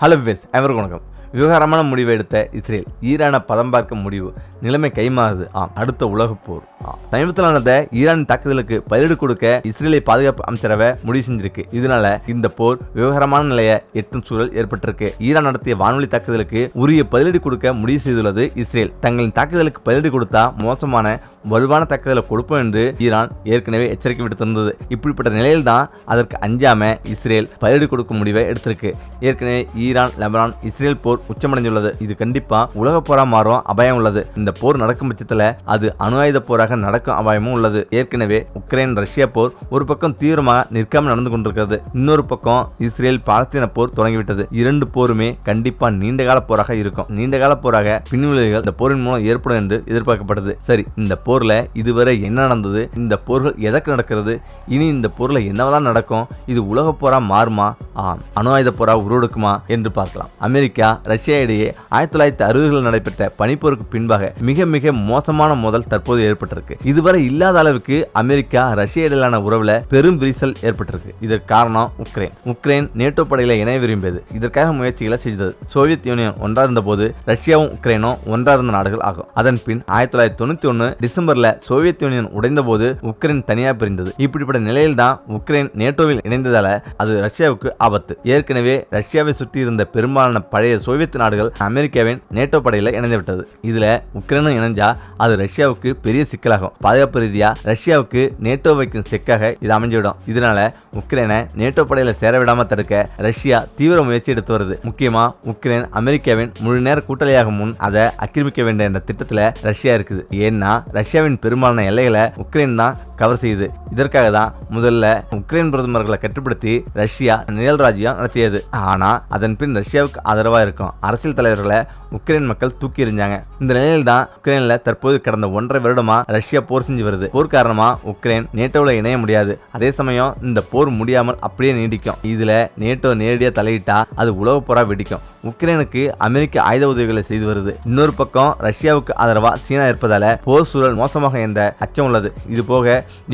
Hello wives எவருக்கு வணக்கம். விவகாரமான முடிவை எடுத்த இஸ்ரேல் ஈரானை பதம் பார்க்க முடிவு நிலைமை கைமாறுது. ஆம் அடுத்த உலகப் போர். சமீபத்தில் நடந்த ஈரான் தாக்குதலுக்கு பதிலடி கொடுக்க இஸ்ரேலை பாதுகாப்பு அமைச்சரவை முடிவு செஞ்சிருக்கு. இதனால இந்த போர் விவகாரமான நிலையை எட்டும் சூழல் ஏற்பட்டிருக்கு. ஈரான் நடத்திய வானொலி தாக்குதலுக்கு உரிய பதிலடி கொடுக்க முடிவு செய்துள்ளது இஸ்ரேல். தங்களின் தாக்குதலுக்கு பதிலடி கொடுத்தா மோசமான வலுவான தாக்குதலை கொடுப்போம் என்று ஈரான் ஏற்கனவே எச்சரிக்கை விடுத்திருந்தது. இப்படிப்பட்ட நிலையில்தான் அதற்கு அஞ்சாம இஸ்ரேல் பதிலடி கொடுக்கும் முடிவை எடுத்திருக்கு. ஏற்கனவே ஈரான் லெபனான் இஸ்ரேல் போர் உச்சமடைந்துள்ளது. இது கண்டிப்பா உலக போரா மாறும் அபாயம் உள்ளது. இந்த போர் நடக்கும் பட்சத்தில் அது அணு ஆயுத போராக நடக்கும் அபாயமும் உள்ளது. ஏற்கனவே உக்ரைன் ரஷ்யா போர் ஒரு பக்கம் தீவிரமாக நிற்காம நடந்து கொண்டிருக்கிறது. இன்னொரு பக்கம் இஸ்ரேல் பாலஸ்தீன போர் தொடங்கிவிட்டது. இரண்டு போருமே கண்டிப்பா நீண்டகால போராக இருக்கும். நீண்டகால போராக பின்விளைவுகள் இந்த போரின் மூலம் ஏற்படும் என்று எதிர்பார்க்கப்படுது. சரி இந்த போர்ல இதுவரை என்ன நடந்தது? இந்த போர்கள் எதற்கு நடக்கிறது? இனி இந்த போர்ல என்னவெல்லாம் நடக்கும்? இது உலக போரா மாறுமா? ஆம் அணு ஆயுத போரா உருவெடுக்குமா என்று பார்க்கலாம். அமெரிக்கா ரஷ்யா இடையே ஆயிரத்தி தொள்ளாயிரத்தி அறுபதுகளில் நடைபெற்ற பனிப்போருக்கு பின்பாக மிக மிக மோசமான மோதல் தற்போது ஏற்பட்டிருக்கு. இதுவரை இல்லாத அளவுக்கு அமெரிக்கா ரஷ்யா இடையிலான உறவுல பெரும் விரிசல் ஏற்பட்டிருக்கு. இதற்கு காரணம் உக்ரைன். உக்ரைன் நேட்டோ படையில இணைய விரும்பியது. இதற்காக முயற்சிகளை செய்தது சோவியத் யூனியன் ஒன்றா இருந்த போது ரஷ்யாவும் உக்ரைனும் ஒன்றா இருந்த நாடுகள் ஆகும். அதன் பின் ஆயிரத்தி தொள்ளாயிரத்தி தொண்ணூத்தி ஒன்னு டிசம்பர்ல சோவியத் யூனியன் உடைந்த போது உக்ரைன் தனியா பிரிந்தது. இப்படிப்பட்ட நிலையில் தான் உக்ரைன் நேட்டோவில் இணைந்ததால அது ரஷ்யாவுக்கு ஆபத்து. ஏற்கனவே ரஷ்யாவை சுற்றி இருந்த பெரும்பாலான பழைய சோவியத் நாடுகள் அமெரிக்காவின் நேட்டோ படையில இணைந்து விட்டது இதுல உக்ரைனும் இணைஞ்சா அது ரஷ்யாவுக்கு பெரிய சிக்கலாகும் பாதுகாப்பு ரீதியா ரஷ்யாவுக்கு நேட்டோ வைக்கும் செக்காக இது அமைஞ்சிவிடும். இதனால உக்ரைனை நேட்டோ படையில சேர விடாம தடுக்க ரஷ்யா தீவிர முயற்சி எடுத்து வருது. முக்கியமா உக்ரைன் அமெரிக்காவின் முழு நேர கூட்டாளியாக முன் அதை ஆக்கிரமிக்க வேண்டும் என்ற திட்டத்துல ரஷ்யா இருக்குது. ஏன்னா ரஷ்யாவின் பெரும்பாலான எல்லைகளை உக்ரைன் தான் கவர் செய்யுது. இதற்காக தான் முதல்ல உக்ரைன் பிரதமர்களை கட்டுப்படுத்தி ரஷ்யா நிழல் ராஜ்யம் நடத்தியது. ஆனா அதன் பின் ரஷ்யாவுக்கு ஆதரவா இருக்கும். அரசியல் தலைவர்களை உக்ரைன் மக்கள் தூக்கி எறிஞ்சாங்க. இந்த நிலையில் தான் உக்ரைன்ல தற்போது கடந்த ஒன்றரை வருடமா ரஷ்யா போர் செஞ்சு வருது. போர் காரணமா உக்ரைன் நேட்டோவில் இணைய முடியாது. அதே சமயம் இந்த போர் முடியாமல் அப்படியே நீடிக்கும். இதுல நேட்டோ நேரடியா தலையிட்டா அது உலக போரா வெடிக்கும். உக்ரைனுக்கு அமெரிக்க ஆயுத உதவிகளை செய்து வருது. இன்னொரு பக்கம் ரஷ்யாவுக்கு ஆதரவா சீனா இருப்பதால போர் சூழல் மோசமாக என்ற அச்சம் உள்ளது. இது போக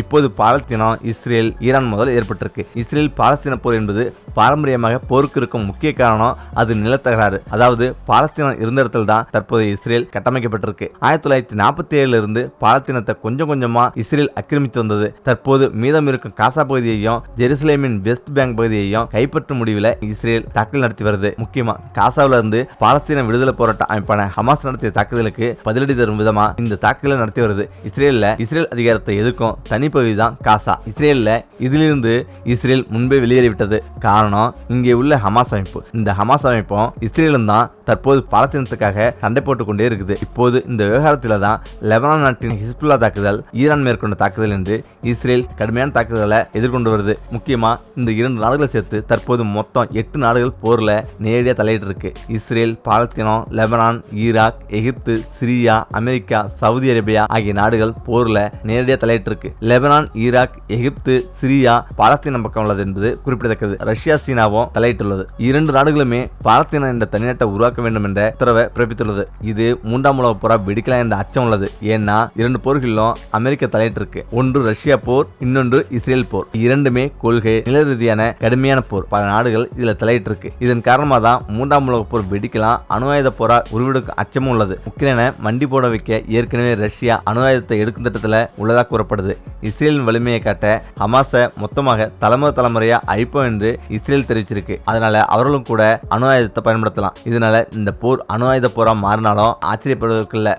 இப்போது பாலஸ்தீனம் இஸ்ரேல் ஈரான் முதல் ஏற்பட்டிருக்கு. இஸ்ரேல் பாலஸ்தீன போர் என்பது பாரம்பரியமாக போருக்கு இருக்கும் முக்கிய காரணம் அது நிலத்தகராறு. அதாவது பாலஸ்தீனம் இருந்த இடத்துல தான் தற்போது இஸ்ரேல் கட்டமைக்கப்பட்டிருக்கு. ஆயிரத்தி தொள்ளாயிரத்தி நாற்பத்தி ஏழுல இருந்து பாலஸ்தீனத்தை கொஞ்சம் கொஞ்சமா இஸ்ரேல் ஆக்கிரமித்து வந்தது. தற்போது மீதம் இருக்கும் காசா பகுதியையும் ஜெருசலேமின் வெஸ்ட் பேங்க் பகுதியையும் கைப்பற்றும் முடிவில் இஸ்ரேல் தாக்குதல் நடத்தி வருது. முக்கியமா காசாவில இருந்து பாலஸ்தீன விடுதலை போராட்ட அமைப்பான ஹமாஸ் நடத்திய தாக்குதலுக்கு பதிலடி தரும் விதமா இந்த தாக்குதலை நடத்தி வருது. இஸ்ரேல்ல இஸ்ரேல் அதிகாரத்தை எதிர்க்கும் தனிப்பகுதி தான் காசா. இஸ்ரேல்ல இதிலிருந்து இஸ்ரேல் முன்பே வெளியேறிவிட்டது. காரணம் இங்கே உள்ள ஹமாஸ் அமைப்பு. இந்த ஹமாஸ் அமைப்பும் இஸ்ரேலும் தான் தற்போது பாலஸ்தீனத்துக்காக சண்டை போட்டுக் கொண்டே இருக்குது. இப்போது இந்த விவகாரத்தில் தான் லெபனான் நாட்டின் ஹிஸ்புல்லா தாக்குதல் ஈரான் மேற்கொண்ட தாக்குதல் என்று இஸ்ரேல் கடுமையான தாக்குதலை எதிர்கொண்டு வருது. முக்கியமா இந்த இரண்டு நாடுகளை சேர்த்து தற்போது மொத்தம் எட்டு நாடுகள் போர்ல நேரடியாக தலையிட்டு இருக்கு இஸ்ரேல் பாலஸ்தீனம் லெபனான் ஈராக் எகிப்து சிரியா அமெரிக்கா சவுதி அரேபியா ஆகிய நாடுகள் போர்ல நேரடியாக தலையிட்டு இருக்கு லெபனான் ஈராக் எகிப்து சிரியா பாலஸ்தீனம் பக்கம் உள்ளது என்பது குறிப்பிடத்தக்கது. ரஷ்யா சீனாவும் தலையிட்டுள்ளது. இரண்டு நாடுகளுமே பாலஸ்தீனம் என்ற தனிநாட்டை உருவாக்க வேண்டும் என்ற உத்தரவை பிறப்பித்துள்ளது. இது மூன்றாம் உலக போரா வெடிக்கலாம் என்ற அச்சம் உள்ளது. ஏன்னா இரண்டு போர்களிலும் அமெரிக்கா தலையிட்டு இருக்கு. ஒன்று ரஷ்யா போர் இன்னொன்று இஸ்ரேல் போர். இரண்டுமே கொள்கை நில ரீதியான கடுமையான போர். பல நாடுகள் இதுல தலையிட்டு இருக்கு. இதன் காரணமாக தான் மூன்றாம் உலக போர் வெடிக்கலாம் அணு ஆயுத போரா உருவெடுக்கும் அச்சமும் உள்ளது. உக்ரைனை மண்டி போட வைக்க ஏற்கனவே ரஷ்யா அணு ஆயுதத்தை எடுக்கும் திட்டத்தில் உள்ளதாக கூறப்படுது. இஸ்ரேலின் வலிமையை காட்ட ஹமாஸை மொத்தமாக தலைமுறை தலைமுறையா அழிப்போம் என்று இஸ்ரேல் தெரிவிச்சிருக்கு. அதனால அவர்களும் கூட அணு ஆயுதத்தை பயன்படுத்தலாம். இதனால இந்த போர் அணு ஆயுத போராக மாறினாலும் ஆச்சரியப்படுவதற்கு இல்லை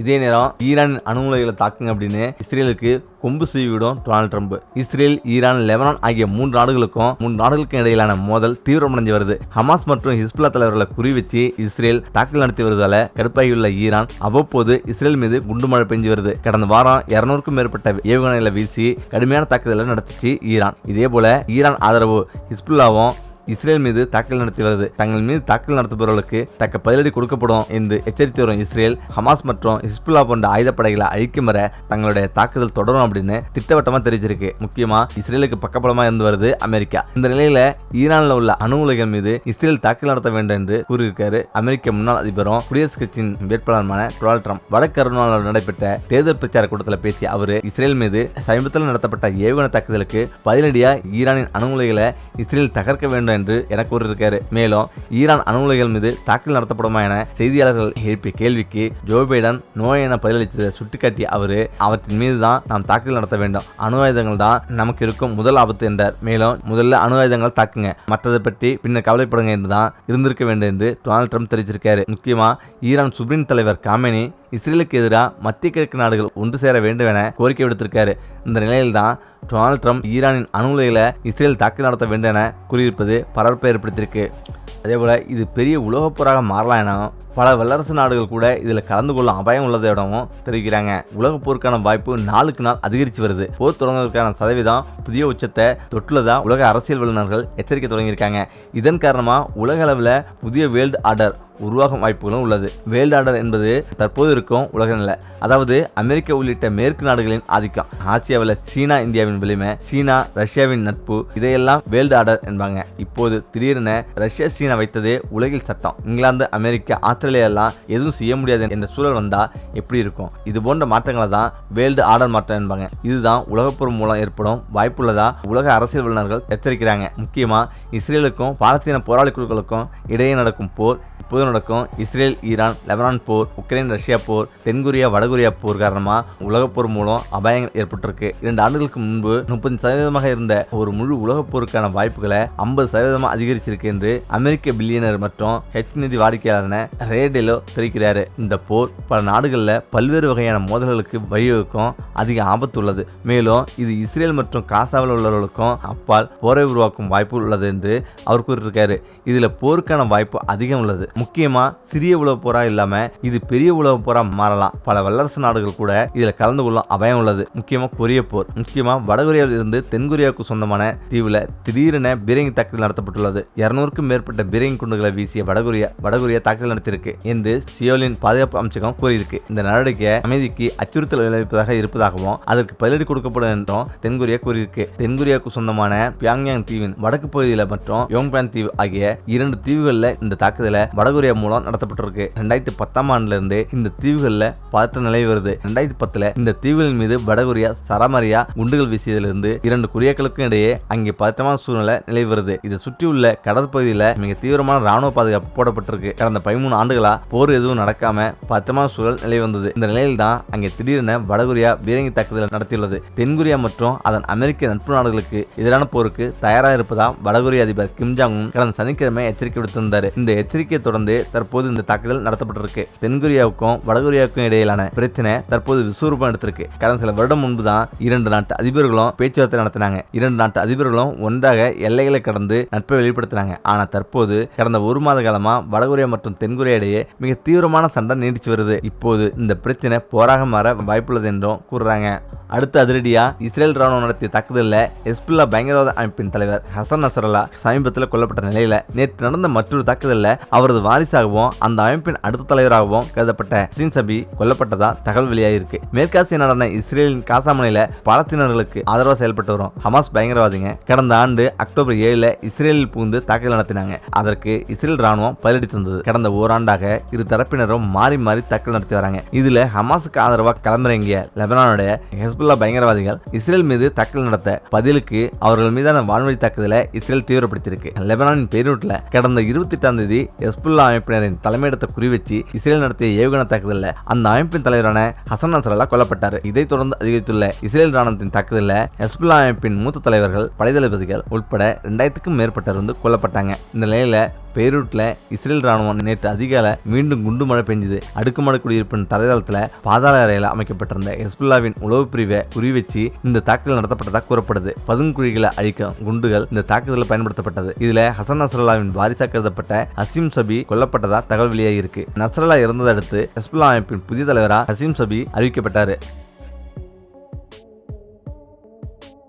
இதே நேரம் ஈரான் அணுகுலைகளை தாக்குங்க அப்படின்னு இஸ்ரேலுக்கு கொம்பு செய்விடும் Donald Trump. Israel Iran Lebanon ஆகிய மூன்று நாடுகளுக்கும் மூன்று நாடுகளுக்கும் இடையிலான மோதல் தீவிரமடைஞ்சு வருது. ஹமாஸ் மற்றும் ஹிஸ்புல்லா தலைவர்களை குறி வச்சு இஸ்ரேல் தாக்குதல் நடத்தி வருவதால கடுப்பாகியுள்ள ஈரான் அவ்வப்போது இஸ்ரேல் மீது குண்டு மழை பெஞ்சு வருது. கடந்த வாரம் இருநூறுக்கும் மேற்பட்ட ஏவுகணைகளை வீசி கடுமையான தாக்குதலை நடத்திச்சு ஈரான். இதே போல ஈரான் ஆதரவு ஹிஸ்புல்லாவும் இஸ்ரேல் மீது தாக்கல் நடத்தியுள்ளது தங்கள் மீது தாக்கல் நடத்துபவர்களுக்கு தக்க பதிலடி கொடுக்கப்படும் என்று எச்சரித்து வரும் இஸ்ரேல் ஹமாஸ் மற்றும் ஹிஸ்புல்லா போன்ற ஆயுதப்படைகளை அழிக்கும் வர தங்களுடைய தாக்குதல் தொடரும் அப்படின்னு திட்டவட்டமா தெரிவிச்சிருக்கு முக்கியமா இஸ்ரேலுக்கு பக்கபலமா இருந்து வருது அமெரிக்கா. இந்த நிலையில ஈரானில் உள்ள அணு உலைகள் மீது இஸ்ரேல் தாக்கல் நடத்த வேண்டும் என்று கூறியிருக்காரு அமெரிக்க முன்னாள் அதிபரும் குடியரசுக் கட்சியின் வேட்பாளருமான டொனால்ட் ட்ரம்ப். வட நடைபெற்ற தேர்தல் பிரச்சார கூட்டத்தில் பேசிய அவர் இஸ்ரேல் மீது சமீபத்தில் நடத்தப்பட்ட ஏவுகணை தாக்குதலுக்கு பதிலடியாக ஈரானின் அணு உலைகளை இஸ்ரேல் தகர்க்க வேண்டும் நடத்தப்படும் என்று என கூறியிருக்காரு. மேலும் ஈரான் அணு உலைகள் மீது தாக்கல் நடத்தப்படுமா என செய்தியாளர்கள் எழுப்பிய கேள்விக்கு ஜோ பைடன் நோய் என பதிலளித்ததை சுட்டிக்காட்டிய அவர் அவற்றின் மீது தான் நாம் தாக்குதல் நடத்த வேண்டும். அணு ஆயுதங்கள் தான் நமக்கு இருக்கும் முதல் ஆபத்து என்றார். மேலும் முதல்ல அணு ஆயுதங்கள் தாக்குங்க. மற்றதை பற்றி பின்னர் கவலைப்படுங்க என்று தான் இருந்திருக்க வேண்டும் என்று டொனால்ட் ட்ரம்ப் தெரிவிச்சிருக்காரு. முக்கியமாக ஈரான் சுப்ரீன் தலைவர் காமெனி இஸ்ரேலுக்கு எதிராக மத்திய கிழக்கு நாடுகள் ஒன்று சேர வேண்டும் என கோரிக்கை விடுத்திருக்காரு. இந்த நிலையில்தான் டொனால்ட் ட்ரம்ப் ஈரானின் அணு இஸ்ரேல் தாக்கல் நடத்த வேண்டும் என கூறியிருப்பது பரபரப்பை ஏற்படுத்தியிருக்கு. அதேபோல் இது பெரிய உலகப்போராக மாறலாம் என பல வல்லரசு நாடுகள் கூட இதில் கலந்து கொள்ளும் அபாயம் உள்ளதிடமும் தெரிவிக்கிறாங்க. உலக போருக்கான வாய்ப்பு நாளுக்கு நாள் அதிகரித்து வருது. போர் தொடங்குவதற்கான சதவீதம் புதிய உச்சத்தை தொட்டுள்ளதா உலக அரசியல் வல்லுநர்கள் எச்சரிக்கை தொடங்கியிருக்காங்க. இதன் காரணமாக உலக அளவில் புதிய வேர்ல்டு ஆர்டர் உருவாகும் வாய்ப்புகளும் உள்ளது. வேர்ல்டு ஆர்டர் என்பது தற்போது இருக்கும் உலக நிலை. அதாவது அமெரிக்கா உள்ளிட்ட மேற்கு நாடுகளின் ஆதிக்கம். ஆசியாவில் சீனா இந்தியாவின் வலிமை சீனா ரஷ்யாவின் நட்பு இதையெல்லாம் வேர்ல்டு ஆர்டர் என்பாங்க. இப்போது திடீரென ரஷ்யா சீனா வைத்ததே உலகில் சட்டம். இங்கிலாந்து அமெரிக்கா ஆஸ்திரேலியா ஆஸ்திரேலியாலாம் எதுவும் செய்ய முடியாது என்ற சூழல் வந்தால் எப்படி இருக்கும்? இது போன்ற மாற்றங்களை தான் வேர்ல்டு ஆர்டர் மாற்றம் என்பாங்க. இதுதான் உலகப்போர் மூலம் ஏற்படும் வாய்ப்புள்ளதா உலக அரசியல் வல்லுநர்கள் எச்சரிக்கிறாங்க. முக்கியமாக இஸ்ரேலுக்கும் பாலஸ்தீன போராளி குழுக்களுக்கும் இடையே நடக்கும் போர் இப்போது நடக்கும். இஸ்ரேல் ஈரான் லெபனான் போர் உக்ரைன் ரஷ்யா போர் தென்கொரியா வடகொரியா போர் காரணமாக உலகப்போர் மூலம் அபாயங்கள் ஏற்பட்டிருக்கு. இரண்டு ஆண்டுகளுக்கு முன்பு முப்பது சதவீதமாக இருந்த ஒரு முழு உலகப் போருக்கான வாய்ப்புகளை ஐம்பது சதவீதமாக அதிகரிச்சிருக்கு என்று அமெரிக்க பில்லியனர் மற்றும் ஹெச் நிதி வாடிக்கையாளரான ரேடெலோ தெரிவிக்கிறாரு. இந்த போர் பல நாடுகளில் பல்வேறு வகையான மோதல்களுக்கு வழிவகுக்கும் அதிக ஆபத்து உள்ளது. மேலும் இது இஸ்ரேல் மற்றும் காசாவில் உள்ளவர்களுக்கும் அப்பால் போரை உருவாக்கும் வாய்ப்பு உள்ளது என்று அவர் கூறியிருக்காரு. இதில் போருக்கான வாய்ப்பு அதிகம் உள்ளது. முக்கியமாக சிறிய உலக போரா இல்லாமல் இது பெரிய உலக போரா மாறலாம். பல வல்லரசு நாடுகள் கூட இதில் கலந்து கொள்ளும் அபாயம் உள்ளது. முக்கியமாக கொரிய போர். முக்கியமாக வடகொரியாவில் இருந்து தென்கொரியாவுக்கு சொந்தமான தீவில் திடீரென பீரங்கி தாக்குதல் நடத்தப்பட்டுள்ளது. இருநூறுக்கும் மேற்பட்ட பீரங்கி குண்டுகளை வீசிய வடகொரியா வடகொரியா தாக்குதல் நடத்தியிருக்கு என்று சியோலின் பாதுகாப்பு அமைச்சகம் கூறியிருக்கு. இந்த நடவடிக்கை அமைதிக்கு அச்சுறுத்தல் விளைவிப்பதாக இருப்பதாகவும் அதற்கு பதிலடி கொடுக்கப்படும் என்றும் தென்கொரியா கூறியிருக்கு. தென்கொரியாவுக்கு சொந்தமான பியாங்யாங் தீவின் வடக்கு பகுதியில் மற்றும் யோங்பேன் தீவு ஆகிய இரண்டு தீவுகளில் இந்த தாக்குதலை வடகொரியா மூலம் நடத்தப்பட்டிருக்கு. ரெண்டாயிரத்தி பத்தாம் ஆண்டுலேருந்து இந்த தீவுகளில் பதற்ற நிலை வருது. ரெண்டாயிரத்தி பத்தில் இந்த தீவுகளின் மீது வடகொரியா சரமாரியா குண்டுகள் வீசியதிலிருந்து இரண்டு கொரியாக்களுக்கும் இடையே அங்கே பதற்றமான சூழ்நிலை நிலை வருது. இதை சுற்றியுள்ள கடற்பகுதியில் மிக தீவிரமான ராணுவ பாதுகாப்பு போடப்பட்டிருக்கு. கடந்த பதிமூணு ஆண்டுகளா போர் எதுவும் நடக்காம பதற்றமான சூழல் நிலை வந்தது. இந்த நிலையில் தான் அங்கே திடீரென வடகொரியா பீரங்கி தாக்குதல் நடத்தியுள்ளது. தென்கொரியா மற்றும் அதன் அமெரிக்க நட்பு நாடுகளுக்கு எதிரான போருக்கு தயாராக இருப்பதா வடகொரிய அதிபர் கிம் ஜாங் கடந்த சனிக்கிழமை எச்சரிக்கை விடுத்திருந்தார். இந்த எச்சரிக்கையை தொடர்ந்து தற்போது இந்த தாக்குதல் நடத்தப்பட்டிருக்கு. தென்கொரியாவுக்கும் வடகொரியாவுக்கும் இடையிலான பிரச்சனை தற்போது விஸ்வரூபம் எடுத்திருக்கு. கடந்த சில வருடம் முன்பு தான் இரண்டு நாட்டு அதிபர்களும் பேச்சுவார்த்தை நடத்தினாங்க. இரண்டு நாட்டு அதிபர்களும் ஒன்றாக எல்லைகளை கடந்து நட்பை வெளிப்படுத்தினாங்க. ஆனா தற்போது கடந்த ஒரு மாத காலமா வடகொரியா மற்றும் தென்கொரியா இடையே மிக தீவிரமான சண்டை நீடிச்சு வருது. இப்போது இந்த பிரச்சனை போராக மாற வாய்ப்புள்ளது என்றும் கூறுறாங்க. அடுத்த அதிரடியா இஸ்ரேல் ராணுவம் நடத்திய தாக்குதலில் எஸ்பில்லா பயங்கரவாத அமைப்பின் தலைவர் ஹசன் நசரல்லா சமீபத்தில் கொல்லப்பட்ட நிலையில நேற்று நடந்த மற்றொரு தாக்குதலில் அவரது வாரிசாகவும் அந்த அமைப்பின் அடுத்த தலைவராகவும் கருதப்பட்ட சின்சபி கொல்லப்பட்டதா தகவல் வெளியாகிருக்கு மேற்காசிய நடன இஸ்ரேலின் காசாமனையில பாலஸ்தீனர்களுக்கு ஆதரவாக செயல்பட்டு வரும் ஹமாஸ் பயங்கரவாதிங்க கடந்த ஆண்டு அக்டோபர் ஏழுல இஸ்ரேலில் புகுந்து தாக்குதல் நடத்தினாங்க. அதற்கு இஸ்ரேல் ராணுவம் பதிலடி தந்தது. கடந்த ஓராண்டாக இரு தரப்பினரும் மாறி மாறி தாக்குதல் நடத்தி வராங்க. இதுல ஹமாஸுக்கு ஆதரவாக களமிறங்கிய லெபனானுடைய ஹெஸ்புல்லா பயங்கரவாதிகள் இஸ்ரேல் மீது தாக்குதல் நடத்த பதிலுக்கு அவர்கள் மீதான வான்வழி தாக்குதலை இஸ்ரேல் தீவிரப்படுத்தியிருக்கு. லெபனானின் பெய்ரூட்ல கடந்த இருபத்தி எட்டாம் தேதி ஹெஸ்புல்லா அமைப்பினரின் தலைமையிடத்தை குறிவச்சு இஸ்ரேல் நடத்திய ஏவுகணை தாக்குதலில் அந்த அமைப்பின் தலைவரான ஹசன் நசரல்லா கொல்லப்பட்டார். இதைத் தொடர்ந்து அதிகரித்துள்ள இஸ்ரேல் ராணுவத்தின் தாக்குதலில் ஹெஸ்புல்லா அமைப்பின் மூத்த தலைவர்கள் படைத்தளபதிகள் உட்பட ரெண்டாயிரத்துக்கும் மேற்பட்டவர் வந்து கொல்லப்பட்டாங்க. இந்த நிலையில பெய்ரூட்ல இஸ்ரேல் ராணுவம் நேற்று அதிகாலை மீண்டும் குண்டு மழை பெஞ்சது. அடுக்குமாடி குடியிருப்பின் தரைதளத்தில் பாதாள அறையில் அமைக்கப்பட்டிருந்த ஹெஸ்புல்லாவின் உளவு பிரிவை குறிவச்சு இந்த தாக்குதல் நடத்தப்பட்டதாக கூறப்படுது. பதுங்குழிகளை அழிக்கும் குண்டுகள் இந்த தாக்குதலில் பயன்படுத்தப்பட்டது. இதுல ஹசன் நசரல்லாவின் வாரிசா கருதப்பட்ட ஹசீம் சபி கொல்லப்பட்டதா தகவல் வெளியாகி இருக்கு. நஸ்ரல்லா இறந்ததை அடுத்து ஹெஸ்புல்லா அமைப்பின் புதிய தலைவராக ஹசீம் சபி அறிவிக்கப்பட்டாரு.